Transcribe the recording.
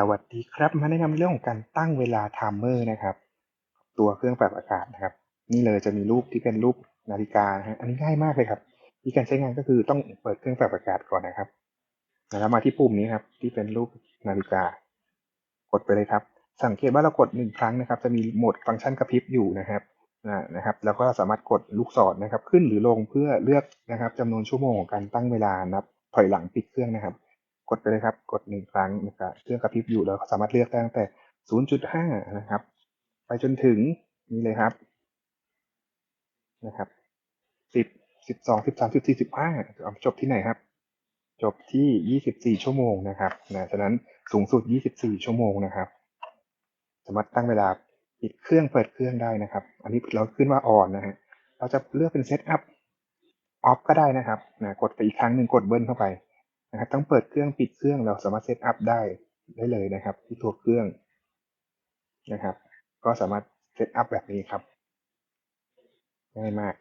สวัสดีครับ มาแนะนำเรื่องของการตั้งเวลาไทม์เมอร์นะครับ ตัวเครื่องปรับอากาศนะครับ นี่เลยจะมีรูปที่เป็นรูปนาฬิกานะฮะอันนี้ง่ายมากเลยครับวิธีการใช้งานก็คือต้องเปิดเครื่องปรับอากาศก่อนนะครับ แล้วมาที่ปุ่มนี้ครับ ที่เป็นรูปนาฬิกา กดไปเลยครับ สังเกตว่าเรากดหนึ่งครั้งนะครับ จะมีโหมดฟังก์ชันกระพริบอยู่นะครับนะครับ แล้วก็สามารถกดลูกศรนะครับ ขึ้นหรือลงเพื่อเลือกนะครับจำนวนชั่วโมงของการตั้งเวลานับถอยหลังปิดเครื่องนะครับ กดไปเลยครับ กดหนึ่งครั้งนะครับเครื่องกระพริบอยู่แล้วสามารถเลือกได้ตั้งแต่ 0.5 นะครับ ไปจนถึงนี่เลยครับนะครับ10 12 13 14 15จบที่ไหนครับ จบที่ 24 ชั่วโมงนะครับนะฉะนั้นสูงสุด 24 ชั่วโมงนะครับ สามารถตั้งเวลาปิดเครื่องเปิดเครื่องได้นะครับ อันนี้เราขึ้นว่า on นนะฮะเราจะเลือกเป็น set up off ก็ได้นะครับนะกดไปอีกครั้งหนึ่งกดเบิ้ลเข้าไป นะครับต้องเปิดเครื่องปิดเครื่องเราสามารถเซตอัพได้ได้เลยนะครับ ที่ตัวเครื่องนะครับ ก็สามารถเซตอัพแบบนี้ครับง่ายมาก